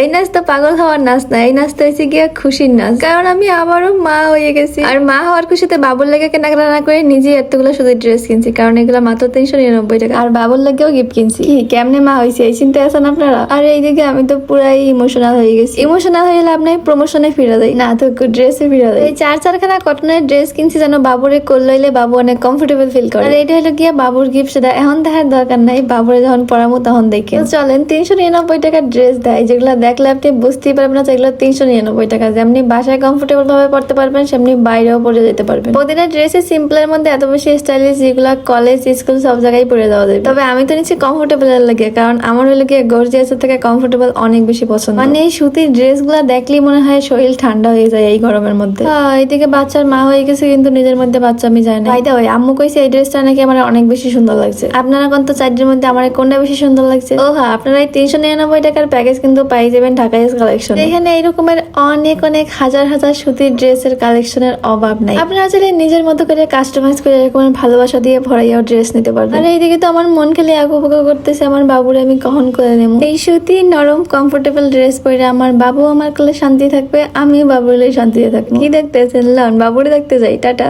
এই নাচ তো পাগল হওয়ার নাচ না, এই নাচটা হয়েছে গিয়া খুশির নাচ। কারণ আমি আবারও মা হয়ে গেছি। আর মা হওয়ার খুশিতে বাবুর লেগে কেনাকাটা না করে নিজে এতগুলো শুধু ড্রেস কিনছি, কারণ এগুলো মাত্র তিনশো নিরানব্বই টাকা। আর বাবুর লেগেও গিফট কিনছি। কেমনে মা হয়েছে এই চিন্তা আছেন আপনারা? আর এইদিকে আমি তো পুরাই ইমোশনাল হয়ে গেছি। ইমোশনাল হয়ে লাভ নাই প্রমোশনে ফিরে দেয় না, তো ড্রেসে ফিরে দেয় এই চার চারখানা কটনের ড্রেস কিনছি যেন বাবুরে লইলে বাবু অনেক কমফোর্টেবল ফিল করে। আর এটা হলো গিয়া বাবুর গিফট সেটা। এখন দেখার দরকার নাই, বাবুরে যখন পড়ামো তখন দেখে। চলেন, তিনশো নিরানব্বই টাকার ড্রেস দেয়, যেগুলো দেখলে আপনি বুঝতেই পারবেন না যেগুলো তিনশো নিরানব্বই টাকা। যেমনি বাসায় কমফোর্টেবল ভাবে পড়তে পারবেন সেমনি বাইরেও পরে যেতে পারবেন। প্রতিটা ড্রেসে সিম্পলের মধ্যে এত বেশি স্টাইলিশ যেগুলো কলেজ স্কুল সব জায়গায় পরে দেওয়া যাবে। তবে আমি তো নিচ্ছি কমফোর্টেবল লাগে কারণ আমার হলো গিয়ে গর্জিয়াসের থেকে কমফোর্টেবল অনেক বেশি পছন্দ। মানে এই সুতির ড্রেসগুলা দেখলেই মনে হয় শরীর ঠান্ডা হয়ে যায় এই গরমের মধ্যে। হ্যাঁ, এইদিকে বাচ্চার মা হয়ে গেছে কিন্তু নিজের মধ্যে বাচ্চা আমি জানি। না ভাইদা ওই আম্মু কইছে এই ড্রেসটা নাকি আমার অনেক বেশি সুন্দর লাগছে। আপনারা কোন তো চারটির মধ্যে আমার কোনটা বেশি সুন্দর লাগছে? ও হ্যাঁ আপনারা এই তিনশো নিরানব্বই টাকার প্যাকেজ কিন্তু পাই যাবেন ঢাকা কালেকশন এখানে এইরকমের অনেক অনেক হাজার হাজার সুতির ড্রেসের কালেকশনের অভাব নাই। আপনারা চাইলে নিজের মতো করে কাস্টমাইজ করে এরকমের ভালোবাসা দিয়ে ভরাইয়াও ড্রেস নিতে পারবেন। আর এইদিকে তো আমার মন খেলে আগু পাগু করতেছে আমার বাবুরে আমি কখন করে নেব? এই সুতি নরম কমফোর্টেবল ড্রেস পরে আমার বাবু আমার কোলে শান্তি থাকবে আমিও বাবুর শান্তিতে থাকব। কি দেখতেছেন? লন বাবুরে দেখতে যাই টাটা।